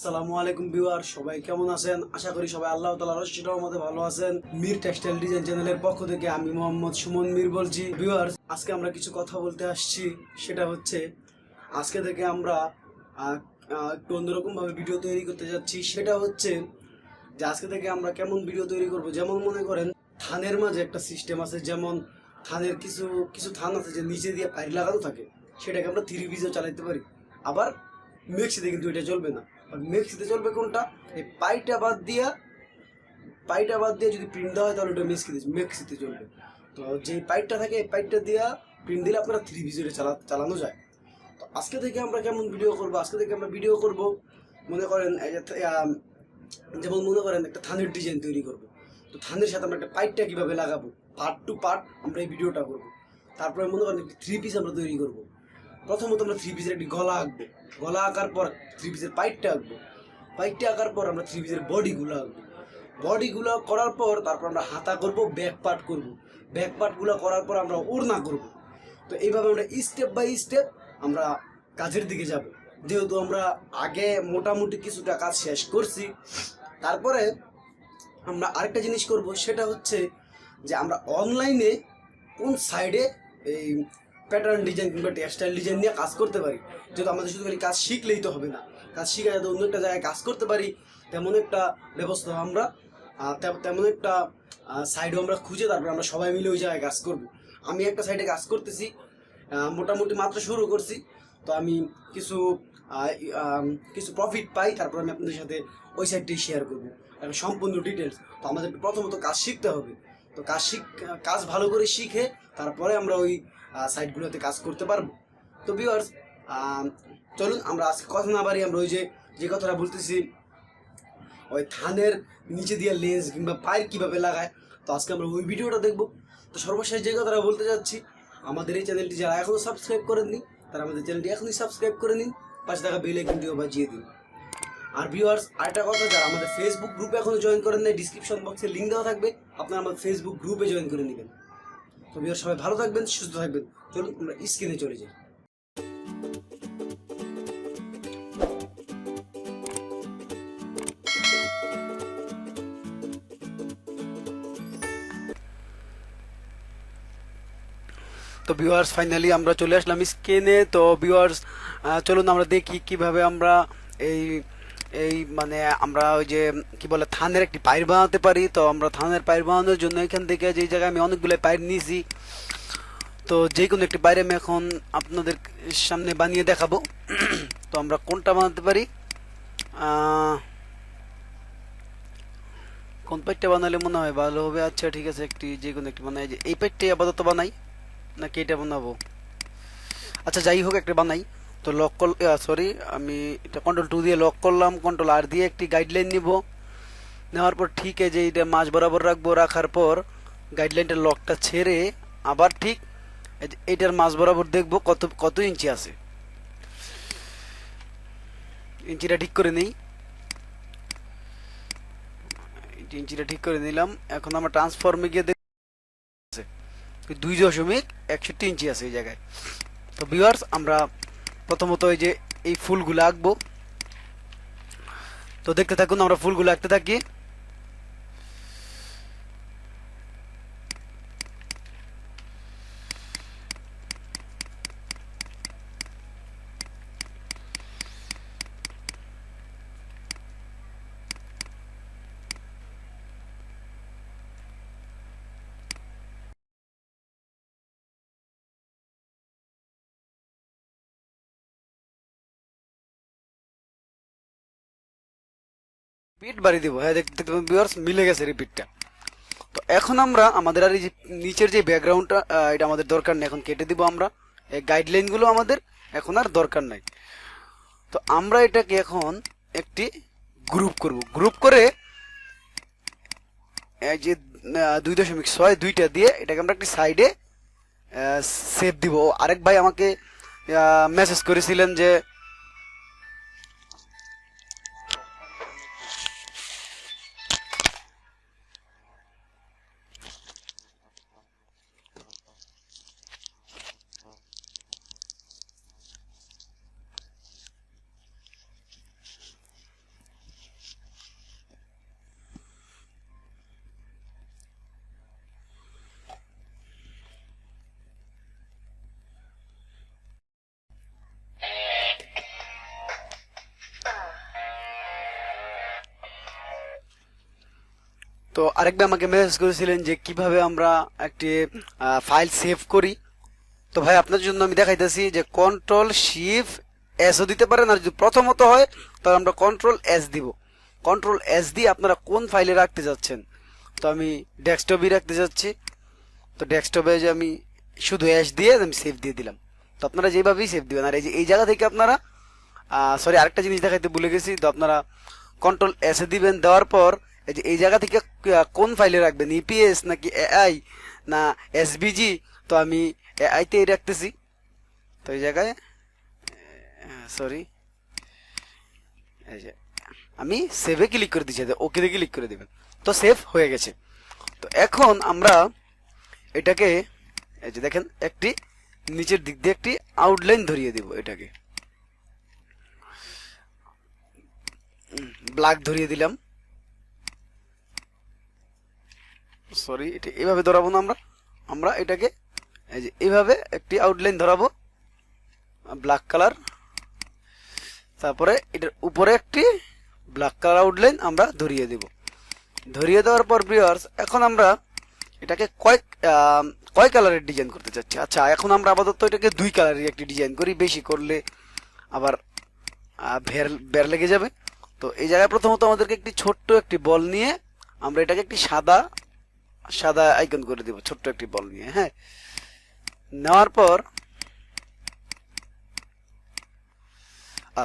আসসালামু আলাইকুম ভিউয়ার, সবাই কেমন আছেন? আশা করি সবাই আল্লাহ তাআলার রহমতের মধ্যে ভালো আছেন। মির টেক্সটাইল ডিজাইন চ্যানেলের পক্ষ থেকে আমি মোহাম্মদ সুমন মির বলছি। ভিউয়ার আজকে আমরা কিছু কথা বলতে আসছি। সেটা হচ্ছে, আজকে থেকে আমরা একটু অন্যরকম ভাবে ভিডিও তৈরি করতে যাচ্ছি। সেটা হচ্ছে যে আজকে থেকে আমরা কেমন ভিডিও তৈরি করব? যেমন মনে করেন থানের মাঝে একটা সিস্টেম আছে, যেমন থানের কিছু কিছু থান আছে যে নিচে দিয়ে পাইপ লাগানো থাকে। সেটাকে আমরা থ্রি পিসও চালাইতে পারি। আবার মেক্সিতে কিন্তু এটা চলবে না। মেক্সিতে চলবে কোনটা? এই পাইটা বাদ দিয়া, পাইটা বাদ দিয়ে যদি প্রিন্ট দেওয়া হয় তাহলে ওটা মেক্সিতে মেক্সিতে চলবে। তো যে পাইপটা থাকে, এই পাইপটা দিয়া প্রিন্ট দিলে আপনারা থ্রি পিসে চালা চালানো যায়। তো আজকে থেকে আমরা কেমন ভিডিও করব? আজকে থেকে আমরা ভিডিও করব। মনে করেন যেমন মনে করেন একটা থানের ডিজাইন তৈরি করব। তো থানের সাথে আমরা একটা পাইপটা কীভাবে লাগাবো? পার্ট টু পার্ট আমরা এই ভিডিওটা করব। তারপরে মনে করেন থ্রি পিস আমরা তৈরি করব। প্রথমত আমরা থ্রি পিসের একটি গলা আঁকবো। গলা আঁকার পর থ্রি পিসের পাইপটা আঁকবো। পাইপটা আঁকার পর আমরা থ্রি পিসের বডিগুলো আঁকবো। বডিগুলো করার পর তারপর আমরা হাতা করব ব্যাক পার্ট করব। ব্যাক পার্টগুলো করার পর আমরা ওড়না করব। তো এইভাবে আমরা স্টেপ বাই স্টেপ আমরা কাজের দিকে যাব। যেহেতু আমরা আগে মোটামুটি কিছুটা কাজ শেষ করছি, তারপরে আমরা আরেকটা জিনিস করব, সেটা হচ্ছে যে আমরা অনলাইনে কোন সাইডে এই প্যাটার্ন ডিজাইন কিংবা টেক্সটাইল ডিজাইন নিয়ে কাজ করতে পারি। যেহেতু আমাদের শুধু খালি কাজ শিখলেই তো হবে না। কাজ শিখে যাতে অন্য একটা জায়গায় কাজ করতে পারি, তেমন একটা ব্যবস্থা আমরা তেমন একটা সাইডও আমরা খুঁজে তারপর আমরা সবাই মিলে ওই জায়গায় কাজ করব। আমি একটা সাইডে কাজ করতেছি মোটামুটি মাত্র শুরু করছি। তো আমি কিছু কিছু প্রফিট পাই, তারপর আমি আপনাদের সাথে ওই সাইডটাই শেয়ার করব। এখন সম্পূর্ণ ডিটেলস তো আমাদের প্রথমত কাজ শিখতে হবে। তো কাজ শিখ, কাজ ভালো করে শিখে, তারপরে আমরা ওই সাইটগুলোতে কাজ করতে পারব। তো ভিউয়ার্স চলুন আমরা আজকে কথা না বাড়ি আমরা ওই যে যে কথাটা বলতেছি, ওই থানের নিচে দিয়ে লেন্স কিংবা পায়ের কীভাবে লাগায়, তো আজকে আমরা ওই ভিডিওটা দেখব। তো সর্বশেষ যে কথাটা বলতে যাচ্ছি, আমাদের এই চ্যানেলটি যারা এখনও সাবস্ক্রাইব করেননি, তারা আমাদের চ্যানেলটি এখনই সাবস্ক্রাইব করে নিন, পাশে থাকা বেল আইকনটিও বাজিয়ে দিন। আর ভিউয়ার্স আরেকটা কথা, যারা আমাদের ফেসবুক গ্রুপে এখনও জয়েন করেন নাই ডিসক্রিপশন বক্সে লিঙ্ক দেওয়া থাকবে, আপনারা আমাদের ফেসবুক গ্রুপে জয়েন করে নেবেন। তো ভিউয়ার সবাই ভালো থাকবেন, সুস্থ থাকবেন। চলুন, আমরা স্ক্রিনে চলে যাই। তো ভিউয়ার্স ফাইনালি আমরা চলে আসলাম স্ক্রিনে। তো ভিউয়ার্স চলুন আমরা দেখি কীভাবে আমরা এই এই মানে আমরা ওই যে, কি বলে, থানের একটি পায়ের বানাতে পারি। তো আমরা থানের পায়ের বানানোর জন্য এখান থেকে যে জায়গায় আমি অনেকগুলো পায়ের নিয়েছি। তো যে কোনো একটি বাইরে আমি এখন আপনাদের সামনে বানিয়ে দেখাবো। তো আমরা কোনটা বানাতে পারি? কোন পাইটটা বানালে মনে হয় ভালো হবে? আচ্ছা ঠিক আছে, একটি যে কোনো একটি বানাই। যে এই পাইটটাই আপাতত বানাই, নাকি এটা বানাবো? আচ্ছা যাই হোক, একটা বানাই। তো লক কর সরি আমি এটা কন্ট্রোল টু দিয়ে লক করলাম কন্ট্রোল আর দিয়ে একটি গাইডলাইন নিব। নেওয়ার পর ঠিক আছে যে এটা মাঝ বরাবর রাখব, রাখার পর গাইডলাইনটার লকটা ছেড়ে আবার ঠিক এই এইটার মাঝ বরাবর দেখব কত কত ইঞ্চি আছে। ইঞ্চিটা ঠিক করে নেই। ইঞ্চিটা ঠিক করে নিলাম, এখন আমরা ট্রান্সফর্মে গিয়ে দেখ দুই দশমিক একষট্টি ইঞ্চি আছে এই জায়গায়। তো ভিউয়ার্স আমরা প্রথমত এই যে এই ফুলগুলো আঁকবো। তো দেখতে থাকুন আমরা ফুলগুলো আঁকতে থাকি। রিপিট বাড়ি দিব। হ্যাঁ দেখতে দেখতে ভিউয়ার্স মিলে গেছে রিপিটটা। তো এখন আমরা আমাদের আর এই যে নিচের যে ব্যাকগ্রাউন্ডটা এটা আমাদের দরকার নেই। এখন কেটে দিব আমরা। এই গাইডলাইনগুলো আমাদের এখন আর দরকার নাই। তো আমরা এটাকে এখন একটি গ্রুপ করব। গ্রুপ করে যে দুই দশমিক ছয় দুইটা দিয়ে এটাকে আমরা একটি সাইডে সেভ দিব। আরেক ভাই আমাকে মেসেজ করেছিলেন যে তো আরেকবার আমাকে মেসেজ করেছিলেন যে কীভাবে আমরা একটি ফাইল সেভ করি। তো ভাই, আপনার জন্য আমি দেখাইতেছি যে কন্ট্রোল শিফট এসও দিতে পারেন, আর যদি প্রথমত হয়, তাহলে আমরা কন্ট্রোল এস দিব। কন্ট্রোল এস দিয়ে আপনারা কোন ফাইলে রাখতে যাচ্ছেন? তো আমি ডেস্কটপই রাখতে যাচ্ছি। তো ডেস্কটপে যে আমি শুধু এস দিয়ে আমি সেভ দিয়ে দিলাম। তো আপনারা যেভাবেই সেভ দিবেন। আর এই যে, এই জায়গা থেকে আপনারা সরি আরেকটা জিনিস দেখাইতে ভুলে গেছি। তো আপনারা কন্ট্রোল এসে দিবেন। দেওয়ার পর এই যে, এই জায়গা থেকে কোন ফাইলে রাখবেন? ইপিএস নাকি এআই না এসবিজি তো আমি এআইতেই রাখতেছি। তো এই জায়গায় সরি এই যে, আমি সেভে ক্লিক করে দিচ্ছি, ওকে দিয়ে ক্লিক করে দিবেন। তো সেভ হয়ে গেছে। তো এখন আমরা এটাকে, এই যে দেখেন, একটি নিচের দিক দিয়ে একটি আউটলাইন ধরিয়ে দিব এটাকে। ব্ল্যাক ধরিয়ে দিলাম। সরি, এটা এভাবে ধরাবো না আমরা। আমরা এটাকে, এই যে এইভাবে একটি আউটলাইন ধরাবো ব্ল্যাক কালার তারপরে এটার উপরে একটি ব্ল্যাক কালার আউটলাইন আমরা ধরিয়ে দেব। ধরিয়ে দেওয়ার পর ভিউয়ার্স এখন আমরা এটাকে কয়েক কয় কালারের ডিজাইন করতে চাচ্ছি? আচ্ছা এখন আমরা আপাতত এটাকে দুই কালারের একটি ডিজাইন করি। বেশি করলে আবার ভের বের লেগে যাবে। তো এই জায়গায় প্রথমত আমাদেরকে একটি ছোট্ট একটি বল নিয়ে আমরা এটাকে একটি সাদা সাদা আইকন করে দেব, ছোট্ট একটি বল নিয়ে হ্যাঁ? নেওয়ার পর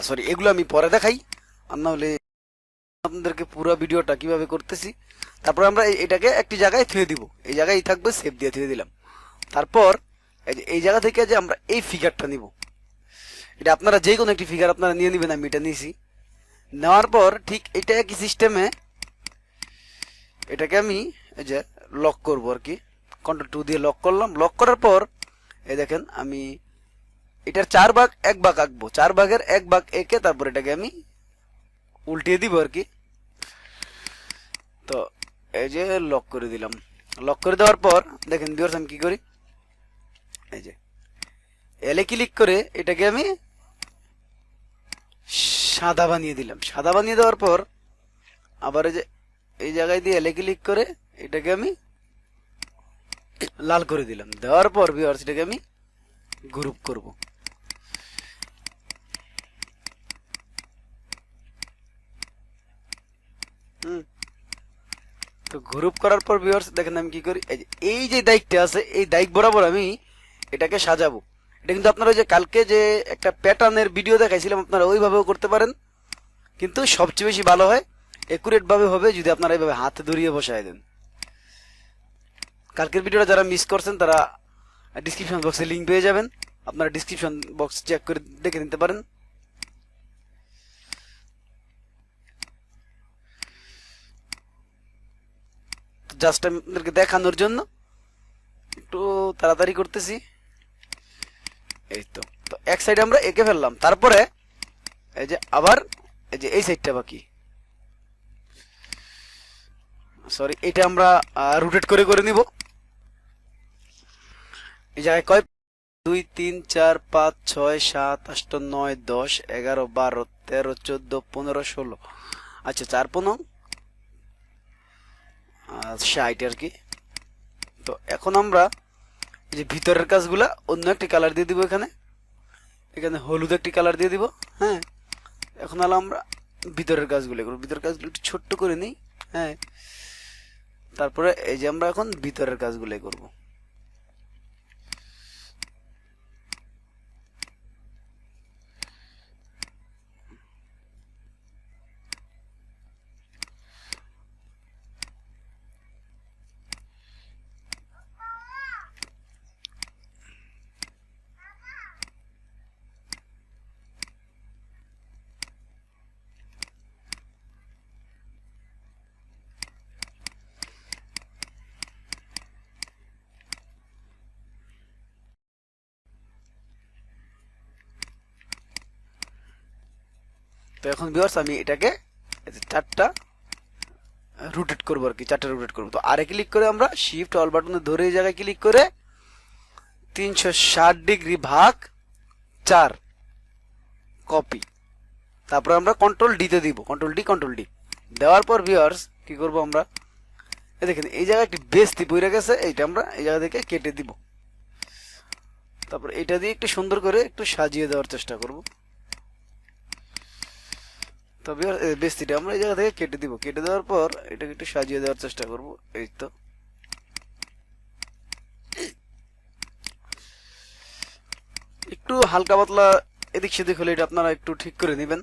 সরি এগুলো আমি পরে দেখাই। আর না হলে আপনাদেরকে পুরো ভিডিওটা কীভাবে করতেছি, তারপর আমরা এটাকে একটি জায়গায় থুয়ে দিব। এই জায়গায় থাকবে সেভ দিয়ে থুয়ে দিলাম। তারপর, এই জায়গা থেকে যে আমরা এই ফিগারটা নিব। এটা আপনারা যে কোনো একটি ফিগার আপনারা নিয়ে নেবেন, আমি এটা নিয়েছি। নেওয়ার পর, ঠিক এটা একই সিস্টেমে এটাকে আমি এই যে লক করব আর কি। কন্ট্রোল টু দিয়ে লক করলাম। লক করার পর, এই দেখেন আমি এটার চার ভাগ, এক ভাগ আঁকবো। চার ভাগের এক ভাগ এঁকে তারপর এটাকে আমি উল্টিয়ে দিব আর কি। তো এই যে লক করে দিলাম। লক করে দেওয়ার পর, দেখেন ভিউয়ার্স আমি কি করি? এই যে এলে ক্লিক করে এটাকে আমি সাদা বানিয়ে দিলাম। সাদা বানিয়ে দেওয়ার পর, আবার এই যে, এই জায়গায় দিয়ে এলে ক্লিক করে এটাকে আমি লাল করে দিলাম। দেওয়ার পর ভিউয়ার্স এটাকে আমি গ্রুপ করব। তো গ্রুপ করার পর ভিউয়ার্স দেখেন আমি কি করি, এই যে দায়িত্বে আছে, এই দায়িক বরাবর আমি এটাকে সাজাবো। এটা কিন্তু আপনারা যে কালকে যে একটা প্যাটার্নের ভিডিও দেখাইছিলাম, আপনারা ওইভাবেও করতে পারেন। কিন্তু সবচেয়ে বেশি ভালো হয় একুরেট ভাবে হবে যদি আপনারা এইভাবে হাতে ধরিয়ে বসায় দেন। কালকের ভিডিওটা যারা মিস করছেন, তারা ডিসক্রিপশন বক্সে লিঙ্ক পেয়ে যাবেন। আপনারা ডিসক্রিপশন বক্স চেক করে দেখে নিতে পারেন। জাস্ট আপনাদেরকে দেখানোর জন্য একটু তাড়াতাড়ি করতেছি। এই তো তো এক সাইডে আমরা এঁকে ফেললাম। তারপরে এই যে আবার এই যে এই সাইডটা বাকি। সরি এটা আমরা রুটেট করে করে নিব। এই জায়গায় কয়? দুই, তিন, চার, পাঁচ, ছয়, সাত, আষ্ট, নয়, দশ, এগারো, বারো, তেরো, চোদ্দ, পনেরো, ষোলো। আচ্ছা চার পনেরো? ষাট আর কি। তো এখন আমরা যে ভিতরের কাজগুলা অন্য একটি কালার দিয়ে দিব এখানে। এখানে হলুদ একটি কালার দিয়ে দিব হ্যাঁ। এখন হলো আমরা ভিতরের কাজগুলো করব। ভিতরের কাজগুলো একটু ছোট্ট করে নিই হ্যাঁ। তারপরে এই যে আমরা এখন ভিতরের কাজগুলো করব। তো এখন ভিউয়ার্স আমি এটাকে চারটা রোটেট করব আর কি, চারটা রোটেট করব। তো আরে ক্লিক করে আমরা শিফট অল বাটনে ধরে এই জায়গায় ক্লিক করে তিনশো ষাট ডিগ্রি ভাগ চার কপি তারপর আমরা কন্ট্রোল ডিতে দিব কন্ট্রোল ডি কন্ট্রোল ডি দেওয়ার পর ভিউয়ার্স কি করব আমরা? এই দেখেন, এই জায়গায় একটি বেস্তি পড়ে গেছে, এইটা আমরা এই জায়গা থেকে কেটে দিব। তারপর এটা দিয়ে একটু সুন্দর করে একটু সাজিয়ে দেওয়ার চেষ্টা করব। তবে বেস্তিটা আমরা এই জায়গা থেকে কেটে দিব। কেটে দেওয়ার পর এটাকে একটু সাজিয়ে দেওয়ার চেষ্টা করব। এই তো। একটু হালকা পাতলা এদিক সেদিক হলে এটা আপনারা একটু ঠিক করে নেবেন।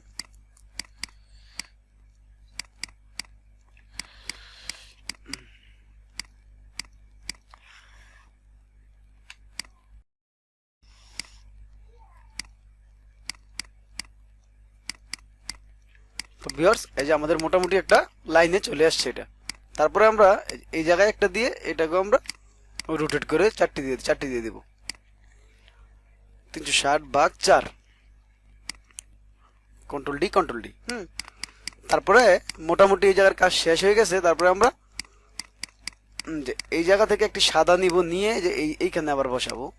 তো ভিউয়ার্স এই যে আমাদের মোটামুটি একটা লাইনে চলে আসছে এটা। তারপরে আমরা এই- জায়গায় একটা দিয়ে এটাকে আমরা রোটেট করে চারটি দিয়ে চারটি দিয়ে দিব। তিনশো ষাট ভাগ চার। কন্ট্রোল ডি কন্ট্রোল ডি হুম। তারপরে মোটামুটি এই জায়গার কাজ শেষ হয়ে গেছে, তারপরে আমরা যে এই জায়গা থেকে একটি সাদা নিব, নিয়ে যে এই এইখানে আবার বসাবো।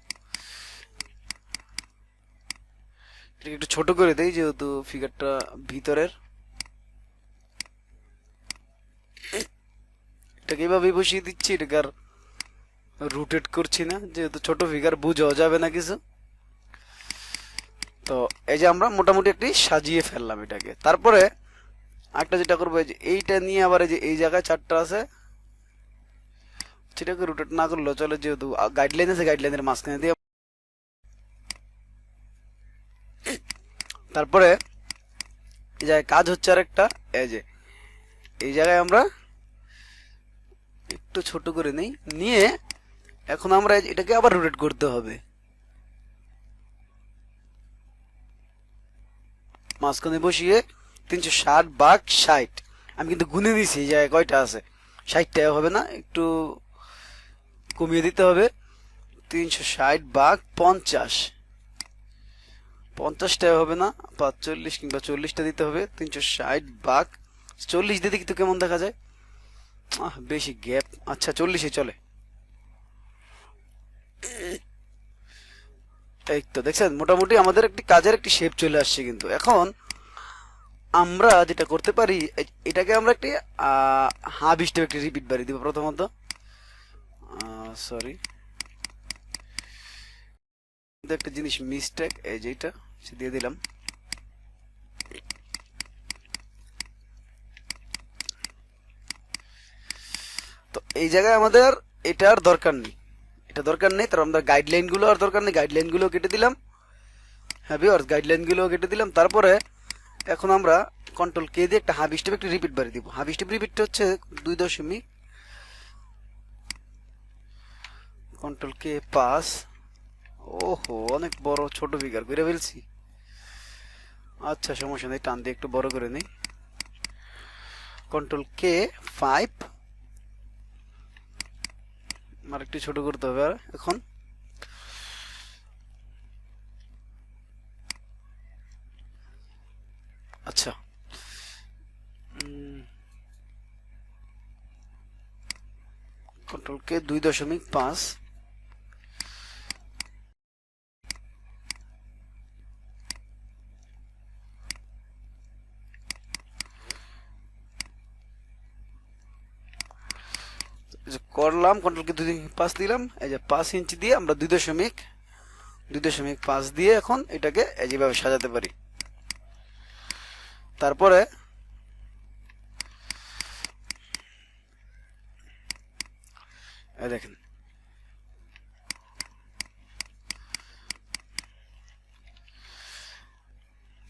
একটু ছোট করে দেই, যেহেতু ফিগারটা ভিতরের। এটাকে এইভাবেই বসিয়ে দিচ্ছি? এটাকে আর রুটেট করছি না? যেহেতু ছোট ফিগার বুঝাও যাবে না কিছু? তো এই যে আমরা মোটামুটি একটি সাজিয়ে ফেললাম এটাকে। তারপরে একটা যেটা করব এইটা নিয়ে আবার এই যে এই জায়গায় চারটা আছে, সেটাকে রুটেট না করলেও চলে যেহেতু গাইডলাইন আছে গাইডলাইনের মাঝখানে দিয়ে। তারপরে এই জায়গায় কাজ হচ্ছে আর একটা এই যে এই জায়গায় আমরা একটু ছোট করে নেই, নিয়ে এখন আমরা এটাকে আবার রোটেট করতে হবে। মাঝখানে বসিয়ে তিনশো ষাট বাঘ ষাট। আমি কিন্তু গুনে দিছি জায়গায় কয়টা আছে? ষাটটা হবে না, একটু কমিয়ে দিতে হবে। তিনশো ষাট বাঘ পঞ্চাশ। পঞ্চাশটা হবে না পাঁচচল্লিশ কিংবা চল্লিশটা দিতে হবে। তিনশো ষাট বাঘ চল্লিশ দিতে কিন্তু কেমন দেখা যায়। আহ, বেশি গ্যাপ। আচ্ছা চল্লিশে চলে। এই তো দেখছেন মোটামুটি আমাদের একটি কাজের একটি শেপ চলে আসছে কিন্তু। এখন আমরা যেটা করতে পারি এটাকে আমরা একটি হাফ স্টেপ একটি রিপিট বাড়ি দিব প্রথমত। সরি একটা জিনিস মিস্টেক এই যেটা দিয়ে দিলাম। তো এই জায়গায় আমাদের এটার দরকার নেই। এটা দরকার নেই তার আমরা গাইডলাইনগুলো আর দরকার নেই। গাইডলাইনগুলো কেটে দিলাম। হ্যাঁ বিয়ার্স গাইডলাইনগুলো কেটে দিলাম। তারপরে এখন আমরা কন্ট্রোল কে দিয়ে একটা হাফ স্টেপ একটা রিপিট বাড়ি দিব। হাফ স্টেপ রিপিটটা হচ্ছে দুই দশমিক কন্ট্রোল কে পাস ওহো, অনেক বড়, ছোট ফিগার করে ফেলছি। আচ্ছা সমস্যা নেই, টান দিয়ে একটু বড় করে নেই। কন্ট্রোল কে ফাইভ আর একটু ছোট করতে হবে আর এখন। আচ্ছা। কন্ট্রোল কে দুই দশমিক পাঁচ। করলাম কন্ট্রোল কে দুই পাঁচ দিলাম। এই যে পাঁচ ইঞ্চি দিয়ে আমরা দুই দশমিক দুই দশমিক পাঁচ দিয়ে এখন এটাকে যেভাবে সাজাতে পারি। তারপরে দেখেন।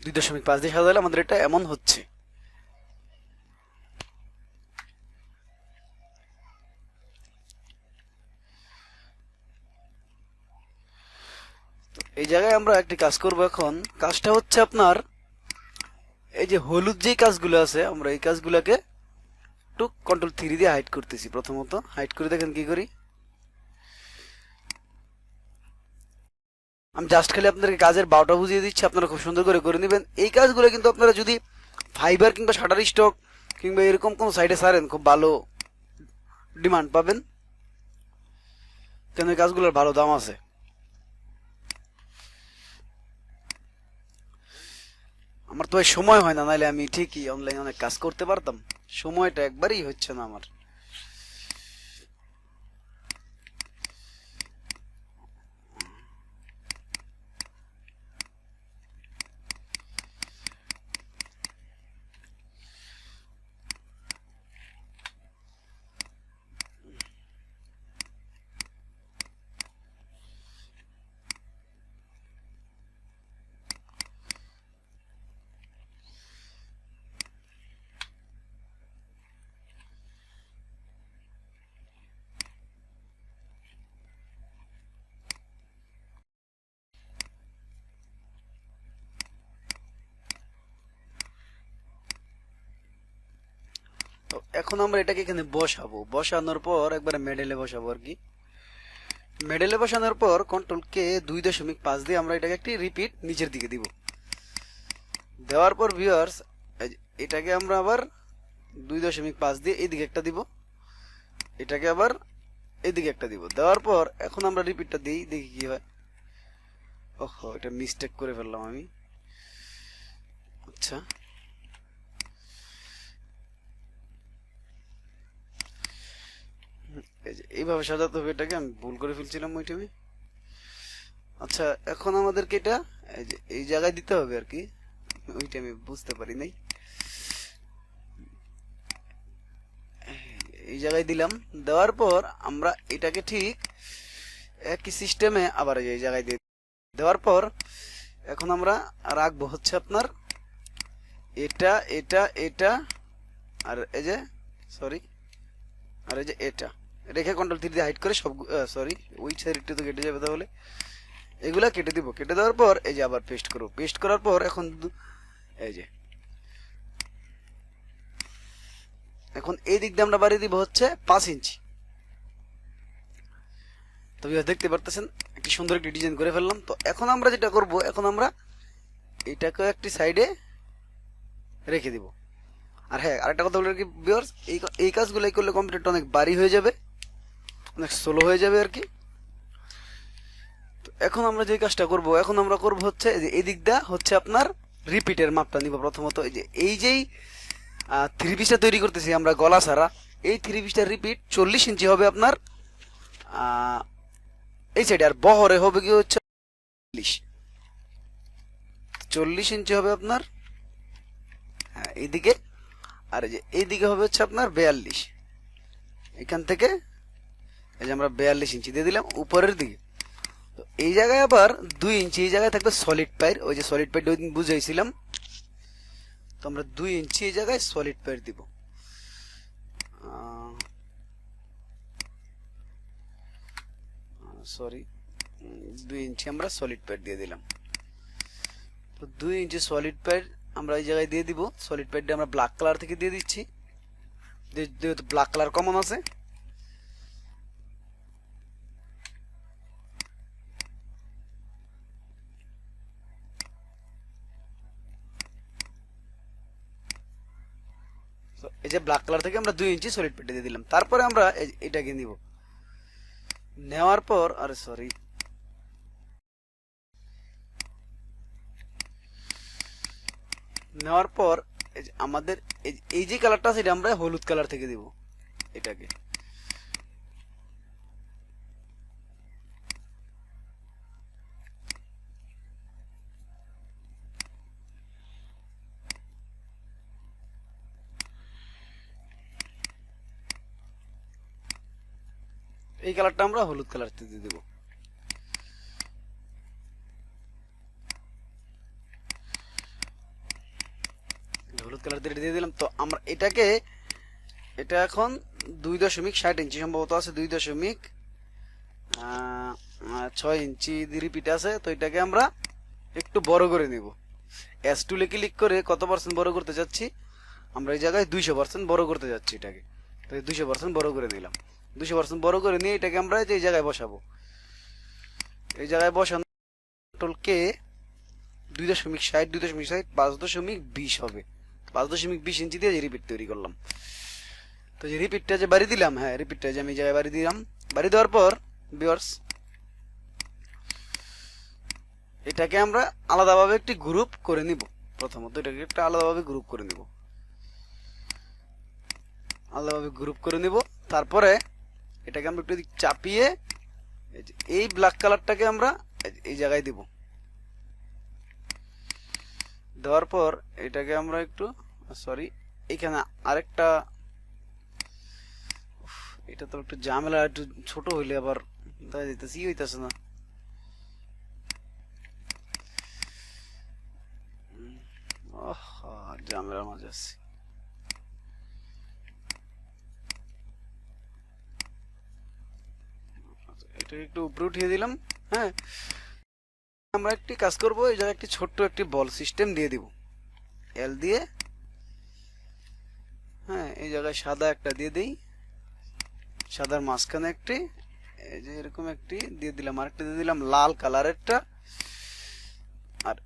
দুই দশমিক পাঁচ দিয়ে সাজালে আমাদের এটা এমন হচ্ছে। এই জায়গায় আমরা একটি কাজ করব এখন। কাজটা হচ্ছে আপনার এই যে হলুদ যে কাজগুলো আছে, আমরা এই কাজগুলোকে একটু কন্ট্রোল থ্রি দিয়ে হাইড করতেছি প্রথমত। হাইড করে দেখেন কি করি। আমি জাস্ট খালি আপনাদেরকে কাজের বারোটা বুঝিয়ে দিচ্ছি, আপনারা খুব সুন্দর করে করে নেবেন। এই কাজগুলো কিন্তু আপনারা যদি ফাইবার কিংবা শাটার স্টক কিংবা এরকম কোনো সাইডে সারেন, খুব ভালো ডিমান্ড পাবেন। কেন এই কাজগুলোর ভালো দাম আছে? আমার তো সময় হয় না, নাহলে আমি ঠিকই অনলাইনে অনেক কাজ করতে পারতাম। সময়টা একবারই হচ্ছে না আমার। এখন আমরা এটাকে এখানে বসাবো। বসানোর পর একবারে মেডেলে বসাবো আর কি। মেডেলে বসানোর পর কন্ট্রোল কে দুই দশমিক পাঁচ দিয়ে আমরা এটাকে একটি রিপিট নিচের দিকে দিব। দেওয়ার পর ভিউয়ার্স এটাকে আমরা আবার দুই দশমিক পাঁচ দিয়ে এইদিকে একটা দিব। এটাকে আবার এদিকে একটা দিব। দেওয়ার পর এখন আমরা রিপিটটা দিই, দেখি কি হয়। ওহো, এটা মিস্টেক করে ফেললাম আমি। আচ্ছা এই যে এইভাবে সাজাতে হবে এটাকে, আমি ভুল করে ফেলছিলাম ওই টাইমে আচ্ছা এখন আমাদেরকে এটা, এই জায়গায় দিতে হবে আর কি। ওই টাইমে বুঝতে পারি নাই। এই জায়গায় দিলাম। দেওয়ার পর আমরা এটাকে ঠিক একই সিস্টেমে আবার এই জায়গায় দিয়ে দেওয়ার পর এখন আমরা রাখব হচ্ছে আপনার এটা এটা এটা, আর এই যে সরি আর এই যে এটা। রেখে কন্ট্রোল থ্রি দিয়ে হাইড করে সব সরি ওই সাইডটা তো কেটে যাবে তাহলে। এগুলা কেটে দিব। কেটে দেওয়ার পর, এই যে আবার পেস্ট করব। পেস্ট করার পর এখন এই যে। এখন এই দিক দিয়ে আমরা বাড়িয়ে দিব হচ্ছে পাঁচ ইঞ্চি। তো দেখতে পারতেছেন একটি সুন্দর একটি ডিজাইন করে ফেললাম। তো এখন আমরা যেটা করব, এখন আমরা এটাকে একটি সাইডে রেখে দিব। আর হ্যাঁ আরেকটা কথা বলে কি ভিউয়ার্স এই এই কাজগুলো করলে কম্পিউটারটা অনেক বাড়ি হয়ে যাবে। অনেক স্লো হয়ে যাবে আর কি। এখন আমরা যে কাজটা করব, এখন আমরা করব হচ্ছে যে এই দিকটা হচ্ছে আপনার রিপিটের মাপটা নিব প্রথমত। এই যে, এই যেই থ্রি পিসটা তৈরি করতেছি আমরা গলা ছাড়া, এই থ্রি পিসটার রিপিট চল্লিশ ইঞ্চি হবে আপনার এই সাইডে আর বহরে হবে কি হচ্ছে চল্লিশ। চল্লিশ ইঞ্চি হবে আপনার হ্যাঁ এইদিকে আর এই যে এইদিকে হবে হচ্ছে আপনার বেয়াল্লিশ। এখান থেকে এই যে আমরা বেয়াল্লিশ ইঞ্চি দিয়ে দিলাম উপরের দিকে। তো এই জায়গায় আবার দুই ইঞ্চি, এই জায়গায় থাকবে সলিড পাইর ওই যে সলিড ওই দিন বুঝাইছিলাম। তো আমরা দুই ইঞ্চি এই জায়গায় সলিড পাইর দিব। সরি দুই ইঞ্চি আমরা সলিড প্যাড দিয়ে দিলাম। তো দুই ইঞ্চি সলিড প্যাড আমরা এই জায়গায় দিয়ে দিব। সলিড প্যাডটা আমরা ব্ল্যাক কালার থেকে দিয়ে দিচ্ছি। যেহেতু ব্ল্যাক কালার কমন আছে এই যে ব্ল্যাক কালার থেকে আমরা দুই ইঞ্চি সলিড পেটে দিয়ে দিলাম। তারপরে আমরা এটাকে নিব। নেওয়ার পর, আরে সরি নেওয়ার পর আমাদের, এই যে কালারটা আছে, এটা আমরা হলুদ কালার থেকে দিব। এটাকে। এই কালারটা আমরা হলুদ কালার দিয়ে দেবো। হলুদ কালার দিয়ে দিয়ে দিলাম। তো আমরা এটাকে, এটা এখন দুই দশমিক ষাট ইঞ্চি সম্ভবত আছে, দুই দশমিক ছয় ইঞ্চি রিপিট আছে। তো এটাকে আমরা একটু বড় করে নিব। এস টু টুলে ক্লিক করে কত পার্সেন্ট বড় করতে যাচ্ছি আমরা এই জায়গায় দুইশো পার্সেন্ট বড় করতে যাচ্ছি এটাকে। তো দুইশো পার্সেন্ট বড় করে নিলাম। দুশো পার্সেন্ট বড় করে নিয়ে এটাকে আমরা এই জায়গায় বসাবো। এই জায়গায় বসানো কে দুই দশমিক ষাট, দুই দশমিক ষাট, পাঁচ দশমিক বিশ হবে। পাঁচ দশমিক বিশ ইঞ্চি দিয়ে যে রিপিট তৈরি করলাম। তো যে রিপিটটা যে বাড়ি দিলাম হ্যাঁ রিপিটটা যে আমি জায়গায় বাড়ি দিলাম। বাড়ি দেওয়ার পর বিয়ার্স এটাকে আমরা আলাদাভাবে একটি গ্রুপ করে নিব। প্রথমত এটাকে একটা আলাদাভাবে গ্রুপ করে নিব। আলাদাভাবে গ্রুপ করে নিব। তারপরে এটাকে আমরা একটু চাপিয়ে এই ব্ল্যাক কালারটাকে আমরা এই জায়গায় দিব। দেওয়ার পর এটাকে আমরা একটু সরি এখানে আরেকটা এটা তো একটু ঝামেলা, একটু ছোট হইলে আবার ই হইতেছে না। ঝামেলার মাঝে আছি। একটু উপরে উঠিয়ে দিলাম হ্যাঁ। আমরা একটি কাজ করব, এই জায়গায় একটি ছোট্ট একটি বল সিস্টেম দিয়ে দিব। এল দিয়ে হ্যাঁ এই জায়গায় সাদা একটা দিয়ে দিই। সাদার মাঝখানে একটি, এই যে এরকম একটি দিয়ে দিলাম। আরেকটা দিয়ে দিলাম লাল কালারেরটা আর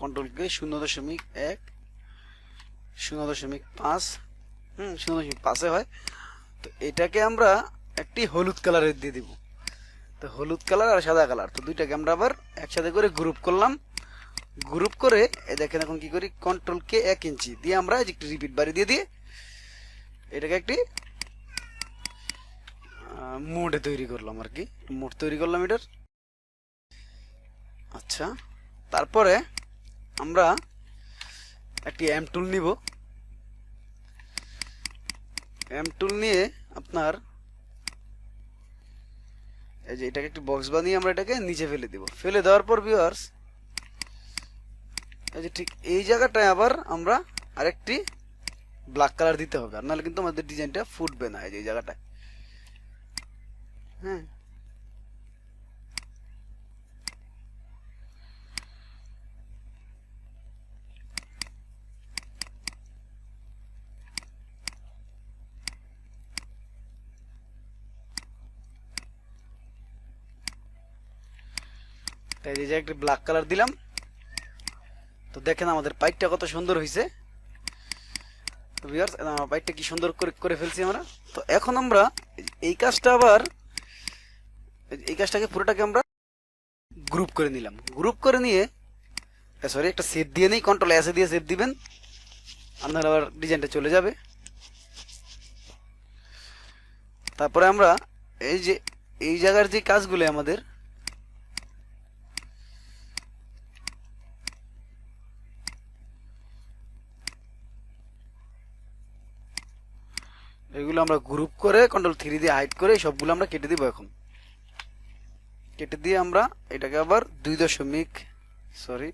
কন্ট্রোলকে শূন্য দশমিক এক, শূন্য দশমিক পাঁচ, হুম, শূন্য দশমিক পাঁচে হয়। তো এটাকে আমরা একটি হলুদ কালারের দিয়ে দিব। তো হলুদ কালার আর সাদা কালার তো দুইটাকে আমরা আবার একসাথে করে গ্রুপ করলাম। গ্রুপ করে দেখেন এখন কি করি কন্ট্রোল কে এক ইঞ্চি দিয়ে আমরা একটি রিপিট বাড়ি দিয়ে দিয়ে এটাকে একটি মোডে তৈরি করলাম আর কি। মোড তৈরি করলাম এটার। আচ্ছা তারপরে আমরা একটি এম টুল নিব। এম টুল নিয়ে আপনার এই যে এটাকে একটি বক্স বানিয়ে আমরা এটাকে নিচে ফেলে দিব। ফেলে দেওয়ার পর ভিউয়ার্স এই যে ঠিক এই জায়গাটায় আবার আমরা আরেকটি ব্ল্যাক কালার দিতে হবে। আর নাহলে কিন্তু আমাদের ডিজাইনটা ফুটবে না এই যে জায়গাটায়। হ্যাঁ। তাই এই যে একটা ব্ল্যাক কালার দিলাম। তো দেখেন আমাদের পাইপটা কত সুন্দর হয়েছে তো ভিউয়ার্স পাইপটা কি সুন্দর করে করে ফেলছি আমরা? তো এখন আমরা এই কাজটা আবার, এই কাজটাকে পুরোটাকে আমরা গ্রুপ করে নিলাম। গ্রুপ করে নিয়ে সরি একটা সেভ দিয়ে নেই কন্ট্রোল এসে দিয়ে সেভ দিবেন। আপনার আবার ডিজাইনটা চলে যাবে। তারপরে আমরা এই যে, এই জায়গার যে কাজগুলো আমাদের এগুলো আমরা গ্রুপ করে কন্ট্রোল থ্রি দিয়ে হাইড করে সবগুলো আমরা কেটে দিব এখন। কেটে দিয়ে আমরা এটাকে আবার দুই দশমিক সরি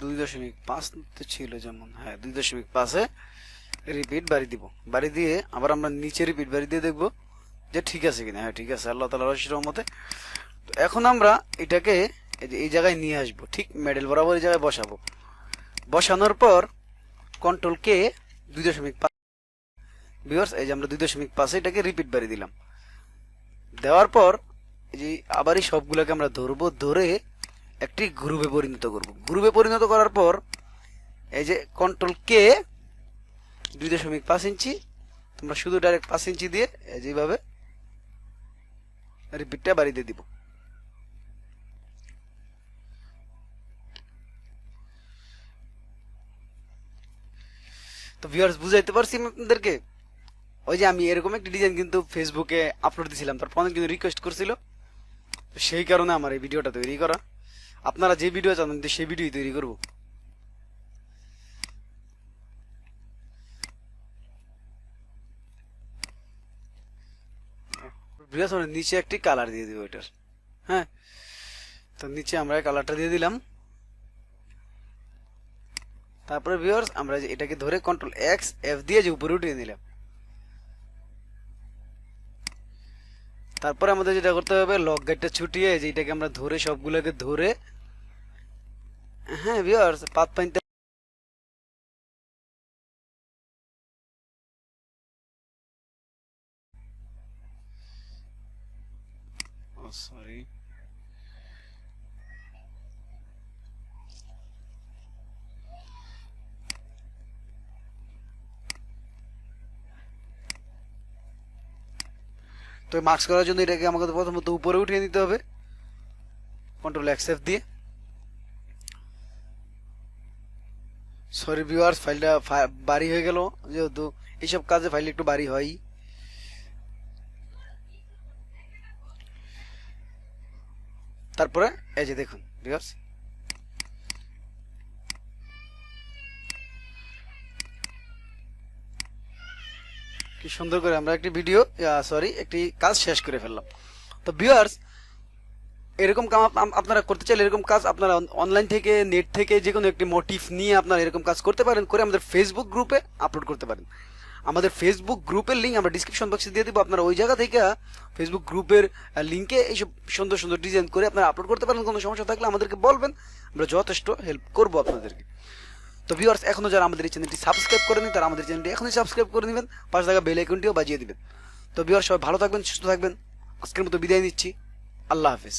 দুই দশমিক পাঁচ তো ছিল যেমন হ্যাঁ দুই দশমিক পাঁচে রিপিট বাড়ি দিব। বাড়ি দিয়ে আবার আমরা নিচে রিপিট বাড়ি দিয়ে দেখব যে ঠিক আছে কিনা। হ্যাঁ ঠিক আছে, আল্লাহ তালা রহমতে। এখন আমরা এটাকে এই জায়গায় নিয়ে আসব, ঠিক মেডেল বরাবর এই জায়গায় বসাবো। বসানোর পর কন্ট্রোল কে দুই দশমিক পাঁচ। এই যে আমরা দুই দশমিক পাঁচে, এটাকে রিপিট বাড়ি দিলাম। দেওয়ার পর এই যে আবার এই সবগুলোকে আমরা ধরবো, ধরে একটি গ্রুপে পরিণত করব। গ্রুপে পরিণত করার পর এই যে কন্ট্রোল কে দুই দশমিক পাঁচ ইঞ্চি, তোমরা শুধু ডাইরেক্ট পাঁচ ইঞ্চি দিয়ে এই যেভাবে রিপিটটা বাড়ি দিয়ে দিব। তো ভিউয়ার্স বুঝাইতে পারছি আপনাদেরকে। ওই যে আমি এরকম একটা ডিজাইন কিন্তু ফেসবুকে আপলোড দিয়েছিলাম তারপর অনেক কিন্তু রিকোয়েস্ট করছিল। তো সেই কারণে আমার এই ভিডিওটা তৈরি করা। আপনারা যে ভিডিও চান, আমি তো সেই ভিডিওই তৈরি করব। নিচে একটি কালার দিয়ে দিব এটার হ্যাঁ? তো নিচে আমরা কালারটা দিয়ে দিলাম। তারপরে ভিউয়ার্স আমরা এটাকে ধরে কন্ট্রোল এক্স এফ দিয়ে যে উপরে উঠিয়ে নিলাম। তারপরে আমাদের যেটা করতে হবে লক গাইডটা ছুটিয়ে যে এটাকে আমরা ধরে সবগুলোকে ধরে হ্যাঁ ভিউয়ার্স পাত পাইতে সরি তো মার্কস করার জন্য এটাকে আমাকে প্রথমত উপরে উঠিয়ে নিতে হবে। কন্ট্রোল অ্যাকসেপ্ট দিয়ে। সরি ভিউয়ার্স ফাইলটা বাড়ি হয়ে গেল। যেহেতু এইসব কাজে ফাইল একটু বাড়ি হয় তারপরে এই যে দেখুন ভিউয়ার্স কি সুন্দর করে আমরা একটি ভিডিও সরি একটি কাজ শেষ করে ফেললাম। তো ভিউয়ার্স এরকম কাম আপ- আপ- আপনারা করতে চাইলে এরকম কাজ আপনারা অনলাইন থেকে নেট থেকে, যে কোনো একটি মোটিভ নিয়ে আপনারা এরকম কাজ করতে পারেন, করে আমাদের ফেসবুক গ্রুপে আপলোড করতে পারেন। আমাদের ফেসবুক গ্রুপের লিঙ্ক আমরা ডিসক্রিপশন বক্সে দিয়ে দিব। আপনারা ওই জায়গা থেকে ফেসবুক গ্রুপের লিঙ্কে এইসব সুন্দর সুন্দর ডিজাইন করে আপনারা আপলোড করতে পারেন, কোনো সমস্যা থাকলে আমাদেরকে বলবেন। আমরা যথেষ্ট হেল্প করব আপনাদেরকে। তো ভিউয়ার্স এখনও যারা আমাদের এই চ্যানেলটি সাবস্ক্রাইব করেনি তারা আমাদের চ্যানেলটি এখনই সাবস্ক্রাইব করে নেবেন, পাশে থাকা বেল আইকনটিও বাজিয়ে দেবেন। তো ভিউয়ার্স সবাই ভালো থাকবেন, সুস্থ থাকবেন। আজকের মতো বিদায় নিচ্ছি। আল্লাহ হাফেজ।